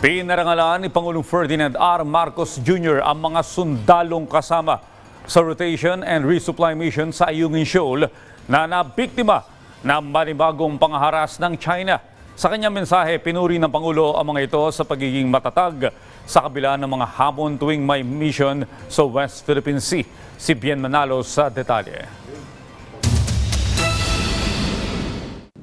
Pinarangalan ni Pangulong Ferdinand R. Marcos Jr. ang mga sundalong kasama sa rotation and resupply mission sa Ayungin Shoal na nabiktima ng manibagong pangaharas ng China. Sa kanyang mensahe, pinuri ng Pangulo ang mga ito sa pagiging matatag sa kabila ng mga hamon tuwing may mission sa West Philippine Sea. Si Bien Manalo sa detalye.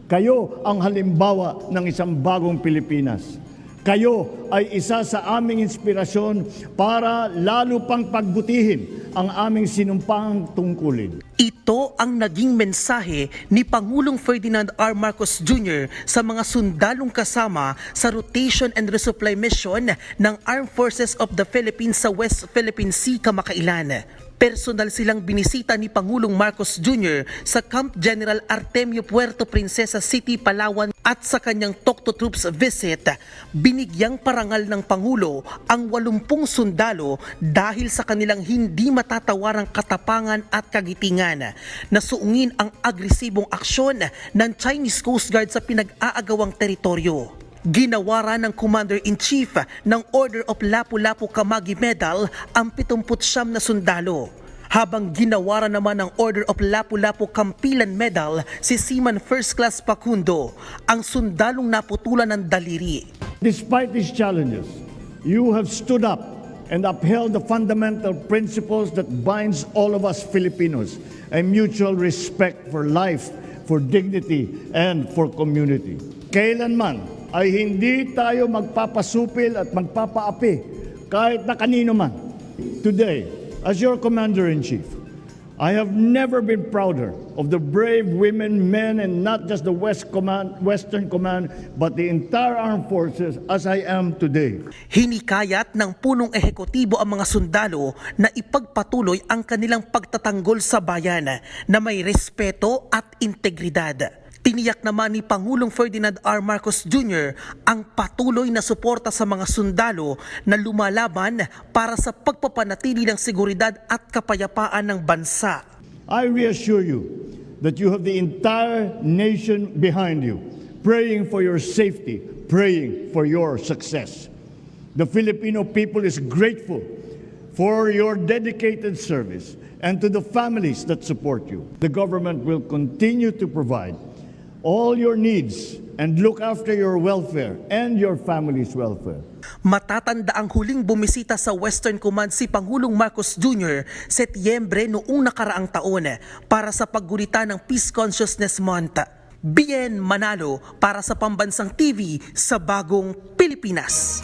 Kayo ang halimbawa ng isang bagong Pilipinas. Kayo ay isa sa aming inspirasyon para lalo pang pagbutihin ang aming sinumpang tungkulin. Ito ang naging mensahe ni Pangulong Ferdinand R. Marcos Jr. sa mga sundalong kasama sa rotation and resupply mission ng Armed Forces of the Philippines sa West Philippine Sea kamakailan. Personal silang binisita ni Pangulong Marcos Jr. sa Camp General Artemio Puerto Princesa City, Palawan at sa kanyang Tokto Troops visit, binigyang parangal ng Pangulo ang 80 sundalo dahil sa kanilang hindi matatawarang katapangan at kagitingan na suungin ang agresibong aksyon ng Chinese Coast Guard sa pinag-aagawang teritoryo. Ginawara ng Commander-in-Chief ng Order of Lapu-Lapu Kamagi Medal ang 79 na sundalo. Habang ginawara naman ng Order of Lapu-Lapu Kampilan Medal si Seaman First Class Pakundo, ang sundalong naputulan ng daliri. Despite these challenges, you have stood up and upheld the fundamental principles that binds all of us Filipinos, a mutual respect for life, for dignity, and for community. Kailanman ay hindi tayo magpapasupil at magpapaapi kahit na kanino man. Today, as your Commander-in-Chief, I have never been prouder of the brave women, men, and not just the West Command, Western Command, but the entire armed forces as I am today. Hinikayat ng punong ehekutibo ang mga sundalo na ipagpatuloy ang kanilang pagtatanggol sa bayan na may respeto at integridad. Tiniyak naman ni Pangulong Ferdinand R. Marcos Jr. ang patuloy na suporta sa mga sundalo na lumalaban para sa pagpapanatili ng seguridad at kapayapaan ng bansa. I reassure you that you have the entire nation behind you, praying for your safety, praying for your success. The Filipino people is grateful for your dedicated service and to the families that support you. The government will continue to provide all your needs and look after your welfare and your family's welfare. Matatanda ang huling bumisita sa Western Command si Pangulong Marcos Jr. Setyembre noong nakaraang taon para sa paggulita ng Peace Consciousness Month. Bien Manalo para sa Pambansang TV sa Bagong Pilipinas.